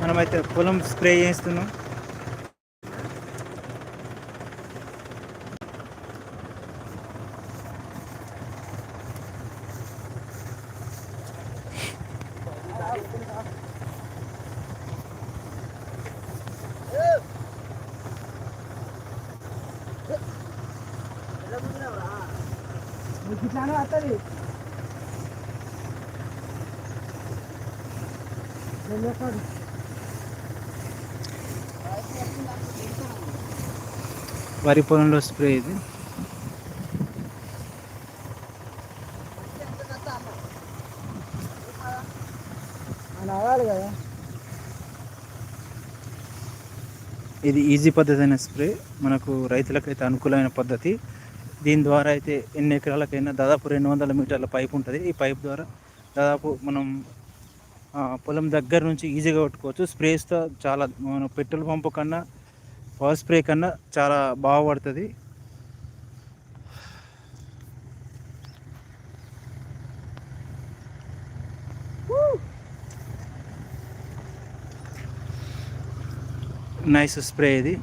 మనమైతే పొలం స్ప్రే చేస్తున్నాం. ఇట్లానే వస్తుంది వరి పొలంలో స్ప్రే ఇది. ఇది ఈజీ పద్ధతి అయిన స్ప్రే. మనకు రైతులకైతే అనుకూలమైన పద్ధతి. దీని ద్వారా అయితే ఎన్ని ఎకరాలకైనా దాదాపు రెండు వందల మీటర్ల పైప్ ఉంటుంది. ఈ పైప్ ద్వారా దాదాపు మనం పొలం దగ్గర నుంచి ఈజీగా కొట్టుకోవచ్చు. స్ప్రేస్తో చాలా మన పెట్రోల్ పంపు కన్నా పవర్ స్ప్రే కన్నా చాలా బాగా పడుతుంది. నైస్ స్ప్రే ఇది.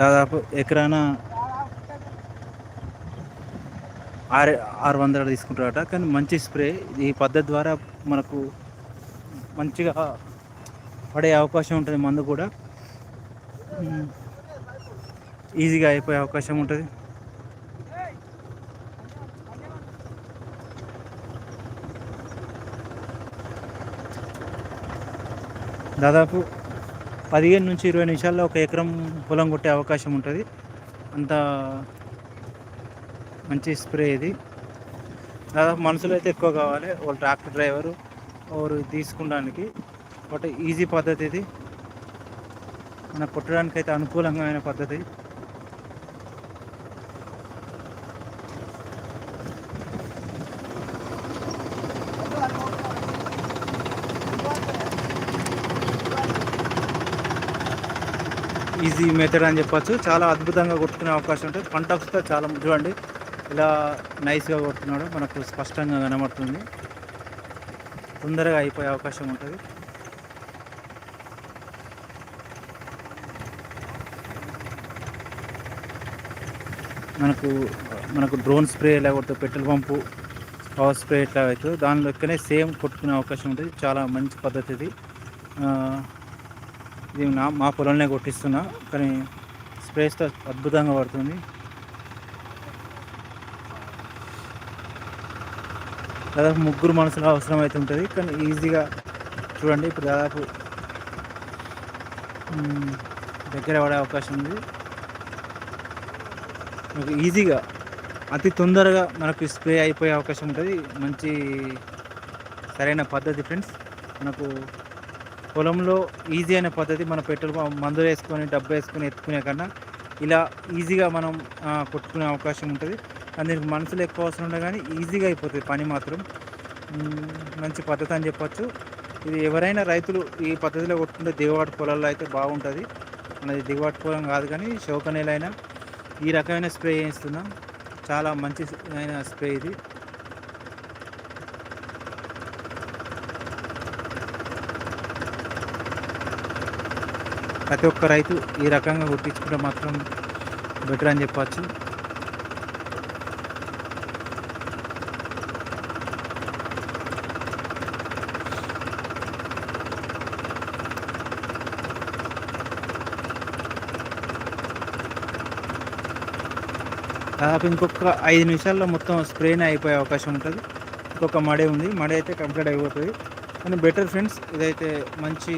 దాదాపు ఎకరానా ఆరు ఆరు వందలు తీసుకుంటారట. కానీ మంచి స్ప్రే. ఈ పద్ధతి ద్వారా మనకు మంచిగా పడే అవకాశం ఉంటుంది మందు కూడా. ఈజీగా అయిపోయే అవకాశం ఉంటుంది. దాదాపు పదిహేను నుంచి ఇరవై నిమిషాల్లో ఒక ఎకరం పొలం కొట్టే అవకాశం ఉంటుంది. అంత మంచి స్ప్రే ఇది. దాదాపు మనుషులు అయితే ఎక్కువ కావాలి. వాళ్ళు ట్రాక్టర్ డ్రైవరు ఎవరు తీసుకోవడానికి ఒకటి ఈజీ పద్ధతి ఇది. మనకు కొట్టడానికి అయితే అనుకూలంగా పద్ధతి. ఈజీ మెథడ్ అని చెప్పచ్చు. చాలా అద్భుతంగా కొట్టుకునే అవకాశం ఉంటుంది. పంట వస్తే చాలా చూడండి. ఇలా నైస్గా కొడుతున్నాడు. మనకు స్పష్టంగా కనబడుతుంది. తొందరగా అయిపోయే అవకాశం ఉంటుంది. మనకు మనకు డ్రోన్ స్ప్రే ఎలా కొడుతుంది? పెట్రోల్ పంపు పవర్ స్ప్రే ఎట్లా అవుతుందో? దాని లెక్కనే సేమ్ కొట్టుకునే అవకాశం ఉంటుంది. చాలా మంచి పద్ధతి ఇది ఇది నా మా పొలంలో కొట్టిస్తున్నా. కానీ స్ప్రేస్తో అద్భుతంగా పడుతుంది. దాదాపు ముగ్గురు మనసులో అవసరం అయితే ఉంటుంది. కానీ ఈజీగా చూడండి ఇప్పుడు దాదాపు దగ్గర పడే అవకాశం ఉంది. మనకు ఈజీగా అతి తొందరగా మనకు స్ప్రే అయిపోయే అవకాశం ఉంటుంది. మంచి సరైన పద్ధతి ఫ్రెండ్స్. మనకు పొలంలో ఈజీ అనే పద్ధతి మన పెట్రోల్ మందులు వేసుకొని డబ్బు వేసుకొని ఎత్తుకునే కన్నా ఇలా ఈజీగా మనం కొట్టుకునే అవకాశం ఉంటుంది. దీనికి మనసులు ఎక్కువ అవసరం ఉండదు కానీ ఈజీగా అయిపోతుంది పని మాత్రం. మంచి పద్ధతి అని చెప్పచ్చు. ఇది ఎవరైనా రైతులు ఈ పద్ధతిలో కొట్టుకుంటే దిగుబాటు పొలాల్లో అయితే బాగుంటుంది. మనది దిగుబాటు పొలం కాదు కానీ శోక నేలైనా ఈ రకమైన స్ప్రే చేస్తున్నాం. చాలా మంచి అయిన స్ప్రే ఇది. ప్రతి ఒక్క రైతు ఈ రకంగా కొట్టించుకుంటే మాత్రం బెటర్ అని చెప్పచ్చు. దాదాపు ఇంకొక ఐదు నిమిషాల్లో మొత్తం స్ప్రేనే అయిపోయే అవకాశం ఉంటుంది. ఇంకొక మడే ఉంది. మడే అయితే కంప్లీట్ అయిపోతుంది. కానీ బెటర్ ఫ్రెండ్స్ ఇదైతే మంచి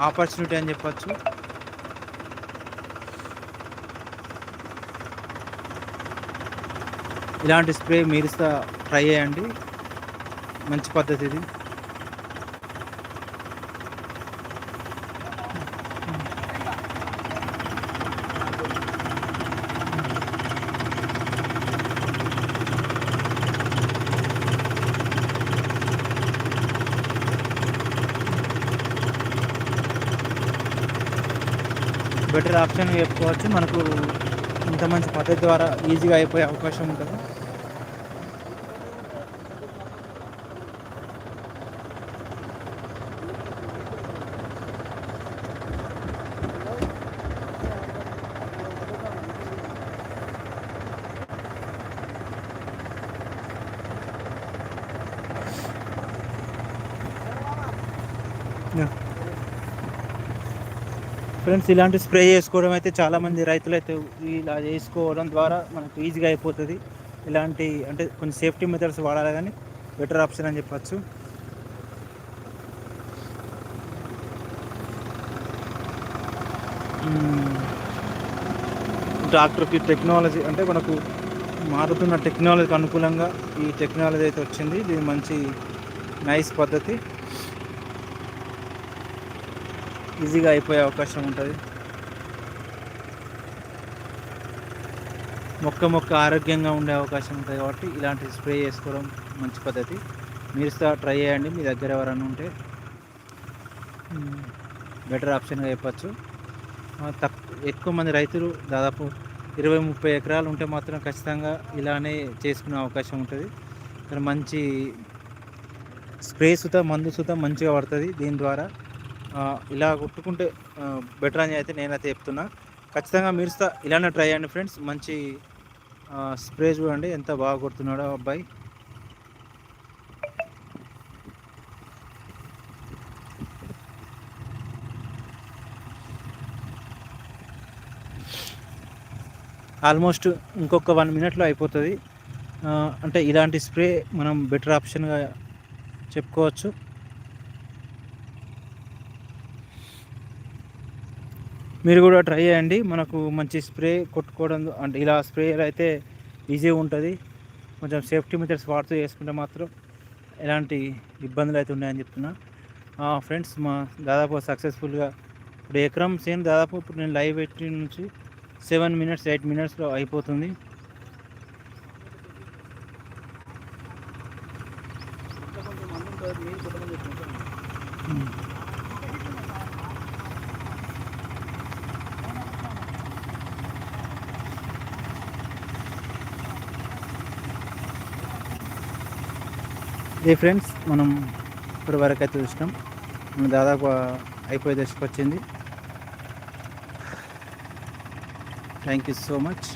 ఆపర్చునిటీ అని చెప్పచ్చు. ఇలాంటి స్ప్రే మీరు ట్రై చేయండి. మంచి పద్ధతి ఇది. బెటర్ ఆప్షన్ చెప్పుకోవచ్చు మనకు ఇంత మంచి పద్ధతి ద్వారా ఈజీగా అయిపోయే అవకాశం ఉంటుంది. ఫ్రెండ్స్ ఇలాంటి స్ప్రే చేసుకోవడం అయితే చాలామంది రైతులు అయితే ఇలా చేసుకోవడం ద్వారా మనకు ఈజీగా అయిపోతుంది. ఇలాంటి అంటే కొన్ని సేఫ్టీ మెథడ్స్ వాడాలి కానీ బెటర్ ఆప్షన్ అని చెప్పచ్చు. ట్రాక్టర్కి టెక్నాలజీ అంటే మనకు మారుతున్న టెక్నాలజీకి అనుకూలంగా ఈ టెక్నాలజీ అయితే వచ్చింది. ఇది మంచి నైస్ పద్ధతి. ఈజీగా అయిపోయే అవకాశం ఉంటుంది. మొక్క మొక్క ఆరోగ్యంగా ఉండే అవకాశం ఉంటుంది కాబట్టి ఇలాంటి స్ప్రే చేసుకోవడం మంచి పద్ధతి. మీరు సహా ట్రై చేయండి. మీ దగ్గర ఎవరైనా ఉంటే బెటర్ ఆప్షన్గా చెప్పచ్చు. తక్కువ ఎక్కువ మంది రైతులు దాదాపు ఇరవై ముప్పై ఎకరాలు ఉంటే మాత్రం ఖచ్చితంగా ఇలానే చేసుకునే అవకాశం ఉంటుంది. ఇక్కడ మంచి స్ప్రే సుత మందు సుత మంచిగా పడుతుంది దీని ద్వారా. ఇలా కొట్టుకుంటే బెటర్ అని అయితే నేనైతే చెప్తున్నా. ఖచ్చితంగా మీరు ఇలానే ట్రై చేయండి ఫ్రెండ్స్ మంచి స్ప్రే చూడండి ఎంత బాగా కొడుతున్నాడో అబ్బాయి. ఆల్మోస్ట్ ఇంకొక వన్ మినిట్లో అయిపోతుంది. అంటే ఇలాంటి స్ప్రే మనం బెటర్ ఆప్షన్గా చెప్పుకోవచ్చు. మీరు కూడా ట్రై చేయండి. మనకు మంచి స్ప్రే కొట్టుకోవడం అంటే ఇలా స్ప్రే అయితే ఈజీగా ఉంటుంది. కొంచెం సేఫ్టీ మెథడ్స్ వాడుతూ చేసుకుంటే మాత్రం ఎలాంటి ఇబ్బందులు అయితే ఉన్నాయని చెప్తున్నా. ఫ్రెండ్స్ మా దాదాపు సక్సెస్ఫుల్గా ఇప్పుడు ఎకరం సేమ్ దాదాపు ఇప్పుడు నేను లైవ్ పెట్టి నుంచి సెవెన్ మినిట్స్ ఎయిట్ మినిట్స్లో అయిపోతుంది. ఈ ఫ్రెండ్స్ మనం ఇప్పటి వరకు అయితే చూసినాం. మనం దాదాపు అయిపోయే దశకు వచ్చింది. Thank you so much